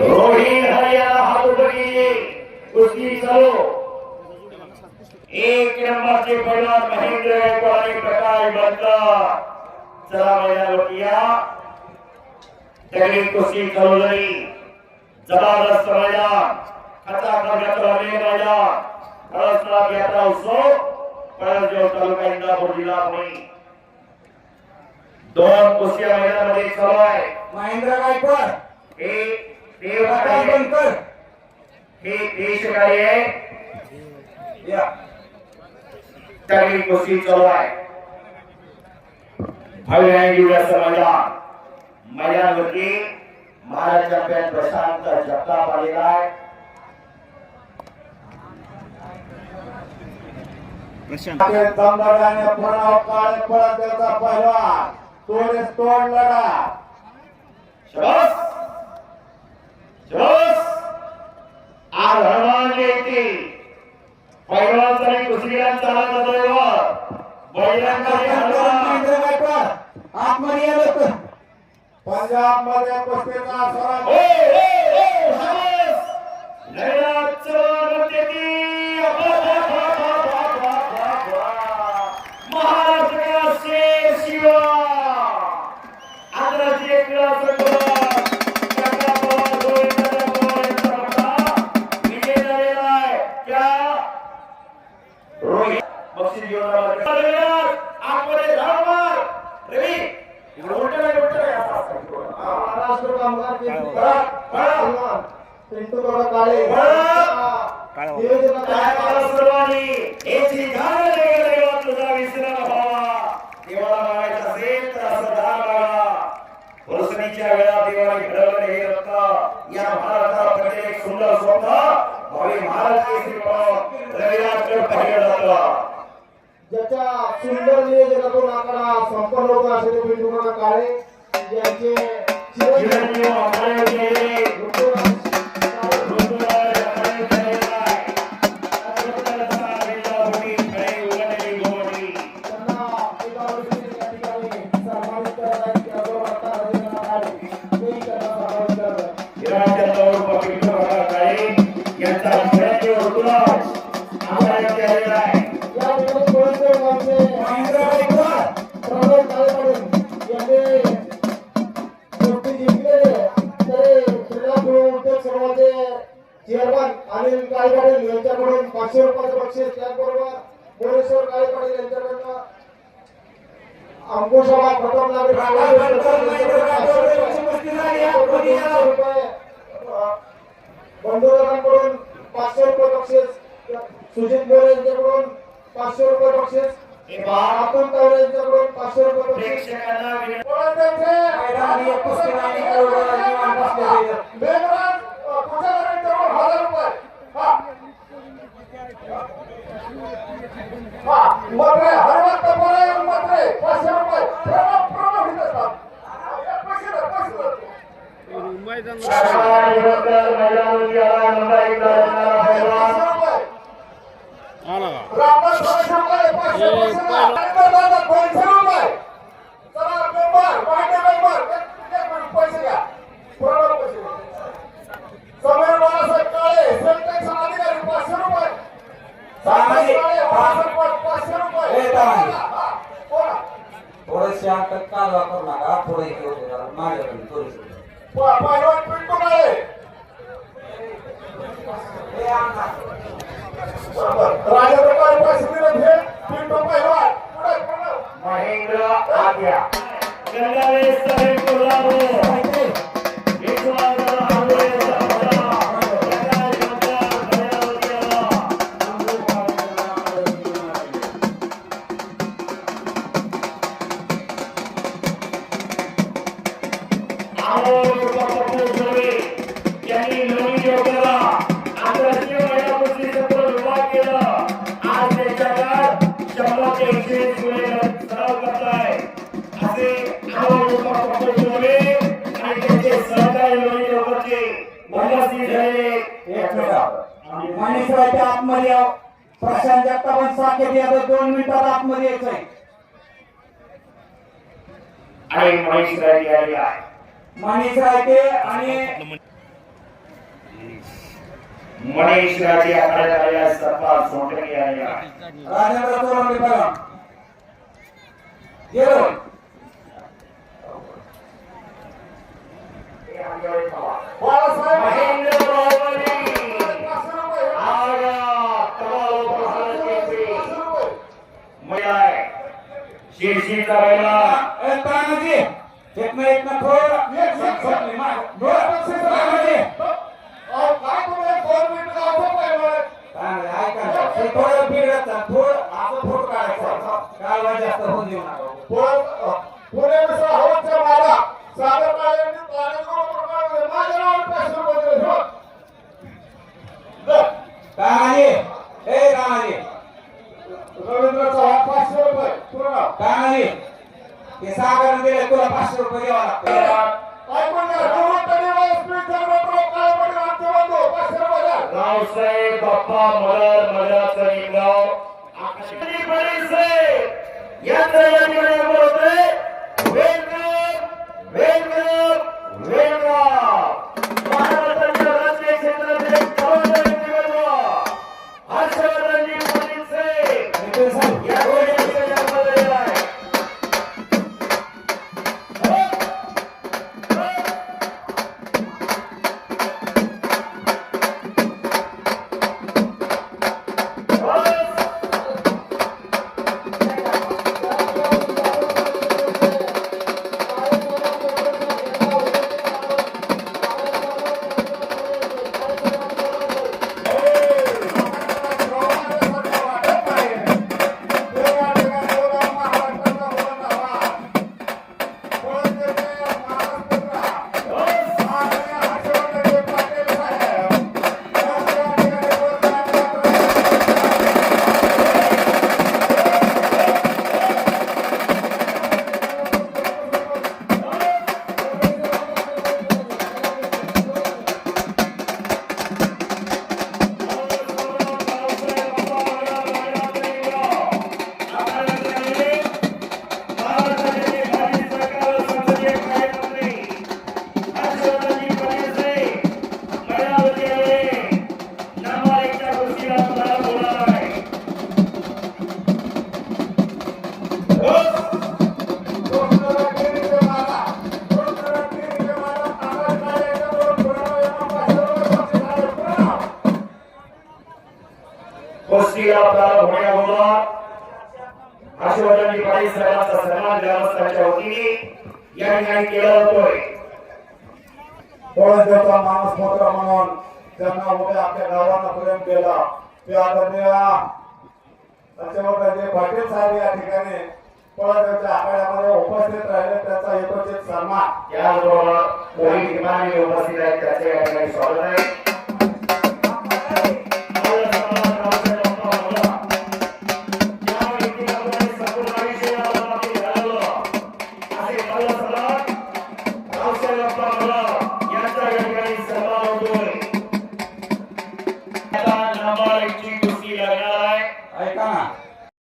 रोहित हरियाणा हात उघडी कुस्ती चालू. एक नंबरचे पैलवान महेंद्र आणि प्रकाश बंद चला मैदानावरती या. तगडी कुस्ती चालू जबरदस्त मैदान. खचाखच यात्रा आलेले मैदान. यात्रा उत्सव. कळसदेव तालुका इंदापूर जिल्हा पुणे. दोन कुस्त्या मैदानामध्ये चालू आहे महेंद्र गायकवाड. हे प्रकाश देवकार्य हे देशकार्य आहे. तगडी कुस्ती चालू आहे. भव्य चॅम्पियन प्रशांत जगताप आलेला आहे काळे त्याचा तोडेस तोड लढा. आज हनुमान जयंती पैलवान आणि कुस्तीगारांचा चालत दैवत बैलांकडे हनुमान महेंद्र गायकवाड आतमध्ये या लोक पंजाबमध्ये कुस्तीचा बक्षीस घेऊन आतमध्ये रवी, इकडे नाही, नाही. महाराष्ट्र कामगार पिंटू गौडा काळे सर्वांनी याची तुझा विसरा भावा देवाला मागायचं असेल तर असं दान मागा वर्षणीच्या वेळा देवाने घडवलं हे रत्न या महाराष्ट्रात पहिले सुंदर स्वप्न भावी महाराज रविराजकडे पाहिलं जातं ज्याच्या सुंदर नियोजनातून आकडा संपन्न होतो असे ते पिंटू काळे यांचे चेअरमन अनिल काळेपाटील यांच्याकडून पाचशे रुपयाचं बक्षीस त्याचबरोबर भुवनेश्वर काळेपाटील यांच्याकडून अंकुशबा प्रथम बंधुराजांकडून पाचशे रुपये बक्षीस सुजित मोरे यांच्याकडून पाचशे रुपये बक्षीस अतुल तावडे यांच्याकडून पाचशे रुपये बक्षीस प्रेक्षकांना विनंती- मैदानी कुस्ती आणि करोडो निवांत बसलेले. बेगराज, अ, कुठे जरी तेवढं हजार रुपये. हा. हा, मत्रे, हनुमंत बोरे, मत्रे, पाचशे रुपये. प्रणव, प्रणव इथं असतात. हा, पैसे द्या, पैसे द्या. सरकार विरोधात मैदानावरती आला मुंबईचा रत्नाला पैलवान. पाचशे रुपये. रामदास पाचशे रुपये, पाचशे, पाचशे द्या. हनुमंत दादा, दोनशे रुपये. चला, मेंबर, वाटे मेंबर, एक- एक मिनिट पैसे घ्या. प्रणव पैसे द्या. समीर बाळासाहेब काळे सेंटेक्स अधिकारी पाचशे रुपये तानाजी, काळे, पाचशे रुपये पाचशे रुपये ए, तानाजी. हा, बोला. थोडेसे अंक कालवा करू नका. होते जरा माझ्याकडे पहिलवान पिंटू काळे बरोबर. राजेंद्र काळे पैसे पहिलवान महेंद्र आग्या जगतापन साकेत यादव दोन मिनिटात आतमध्ये यायचंय. आणि महेश राय आले आहे. मनीष रायते आणि मनीष राजे राजेंद्र चोरंडे बघा. गेलो बाळासाहेब महेंद्र बाहुबली पाचशे रुपये. आगा तमाल प्रसादाची पाचशे रुपये. महिला आहे महिला ए, तानाजी एक ना एक ना थोडं एक. सोडली, माग. दोन बक्षीस तानाजी काय तुम्ही दोन मिनिटं लावतो पाहिजे. तानाजी, ऐका ना. ते थोडं बिघडत. थोडं असं फोटो काढायचा काय वाज जास्त होऊन देऊ नका पुणे- पुणे मिसळ हवनच्या माला सागर नारायणनी तारेगाव प्रमाणे माझ्या नावावर पाचशे रुपये दिले. हो. तानाजी ए तानाजी रवींद्र चव्हाण पाचशे रुपये. पूर्ण. तानाजी ते सागर दिले तुला पाचशे रुपये द्यावा लागतो. रावसाहेब बाप्पा मदर मदराचं निमगाव आकाशवाणी परिसर. या ठिकाणी कुस्तीला प्रारंभ होण्याबरोबर हर्षवर्धनजी पाटील साहेबांचा सन्मान ग्रामस्थांच्या वतीने या ठिकाणी केला जातोय. कोळंबचा माणूस मोठा म्हणून त्यांना उभे आपल्या गावाला प्रेम केला. ते आदरणीय लक्ष्मणराजे पाटील साहेब या ठिकाणी आखाड्यामध्ये उपस्थित राहिले त्याचा यथोचित सन्मान. याचबरोबर उपस्थित आहेत त्याचे या ठिकाणी स्वागत आहे.